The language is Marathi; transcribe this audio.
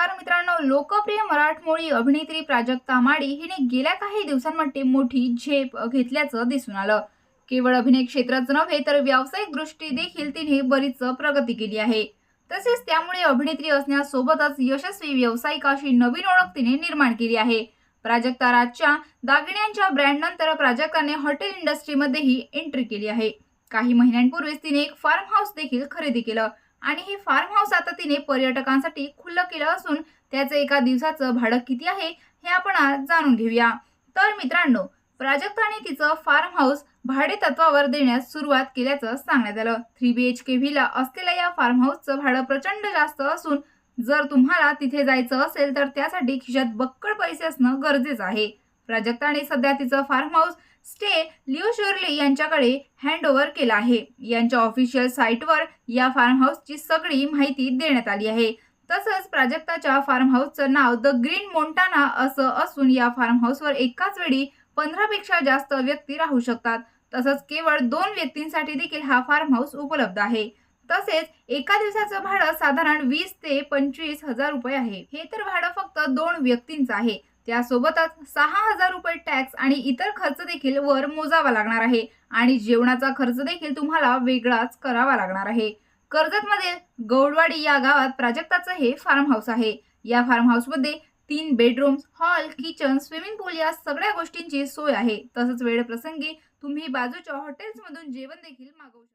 नमस्कार मित्रांनो लोकप्रिय मराठमोळी अभिनेत्री प्राजक्ता माळी हिने गेल्या काही दिवसांमध्ये मोठी झेप घेतल्याचं दिसून आलं. केवळ अभिनय क्षेत्राच नव्हे तर व्यावसायिक दृष्टी देखील तिने बरीच प्रगती केली आहे. तसेच त्यामुळे अभिनेत्री असण्यासोबतच यशस्वी व्यावसायिका अशी नवीन ओळख तिने निर्माण केली आहे. प्राजक्ता राजच्या दागिन्यांच्या ब्रँडनंतर प्राजक्ताने हॉटेल इंडस्ट्रीमध्येही एंट्री केली आहे. काही महिन्यांपूर्वीच तिने एक फार्म हाऊस देखील खरेदी केलं. आणि हे फार्म हाऊस आता तिने पर्यटकांसाठी खुलं केलं असून त्याचं एका दिवसाचं भाडं किती आहे हे आपण आज जाणून घेऊया. तर मित्रांनो प्राजक्ताने तिचं फार्म हाऊस भाडे तत्वावर देण्यास सुरुवात केल्याचं सांगण्यात आलं. थ्री बी एच के व्हीला असलेल्या या फार्म हाऊसचं भाडं प्रचंड जास्त असून जर तुम्हाला तिथे जायचं असेल तर त्यासाठी खिशात बक्कड पैसे असणं गरजेचं आहे. प्राजक्ताने सध्या तिचं फार्म हाऊस स्टे लिओ शोर्ले यांच्याकडे हँडओव्हर केला आहे. यांच्या ऑफिशियल साईटवर या फार्म हाऊसची सगळी माहिती देण्यात आली आहे. तसंच प्राजक्ताच्या फार्म हाऊसचं नाव द ग्रीन मोंटाना असं असून या फार्म हाऊसवर एकाच वेळी पंधरापेक्षा जास्त व्यक्ती राहू शकतात. तसंच केवळ दोन व्यक्तींसाठी देखील हा फार्म हाऊस उपलब्ध आहे. तसेच एका दिवसाचं भाडं साधारण वीस ते पंचवीस हजार रुपये आहे. हे तर भाडं फक्त दोन व्यक्तींचं आहे. त्यासोबतच सहा हजार रुपये टॅक्स आणि इतर खर्च देखील वर मोजावा लागणार आहे. आणि जेवणाचा खर्च देखील तुम्हाला वेगळाच करावा लागणार आहे. कर्जतमधील गौडवाडी या गावात प्राजक्ताचं हे फार्म हाऊस आहे. या फार्म हाऊसमध्ये तीन bedrooms hall kitchen swimming pool या सगळ्या गोष्टींची सोय आहे. तसंच वेळ प्रसंगी तुम्ही बाजूच्या हॉटेल्समधून जेवण देखील मागवू शकता.